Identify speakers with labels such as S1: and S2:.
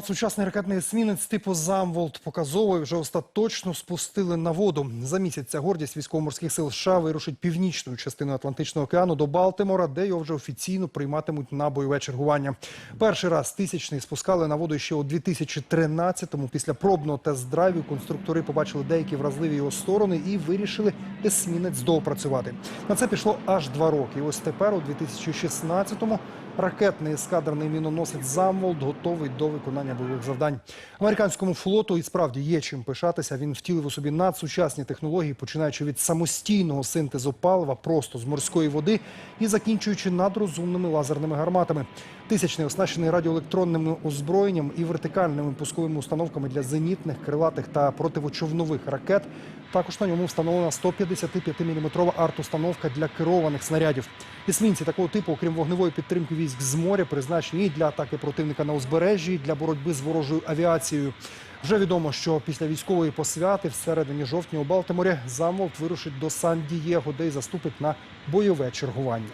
S1: Сучасний ракетний есмінець типу Замволт показовий вже остаточно спустили на воду. За місяць ця гордість військово-морських сил США вирушить північною частиною Атлантичного океану до Балтимора, де його вже офіційно прийматимуть на бойове чергування. Перший раз тисячний спускали на воду ще у 2013-му. Після пробного тест-драйву конструктори побачили деякі вразливі його сторони і вирішили есмінець доопрацювати. На це пішло аж два роки. І ось тепер, у 2016-му, ракетний ескадрний міноносець Замволт готовий до виконання бойових завдань. Американському флоту і справді є чим пишатися. Він втілив у собі надсучасні технології, починаючи від самостійного синтезу палива просто з морської води і закінчуючи надрозумними лазерними гарматами. Тисячний оснащений радіоелектронним озброєнням і вертикальними пусковими установками для зенітних, крилатих та противочовнових ракет. Також на ньому встановлена 155-мм арт-установка для керованих снарядів. Есмінці такого типу, окрім вогневої підтримки військ з моря, призначені і для атаки противника на узбережжі, і для боротьби з ворожою авіацією. Вже відомо, що після військової посвяти в середині жовтня у Балтиморі Замволт вирушить до Сан-Дієго, де й заступить на бойове чергування.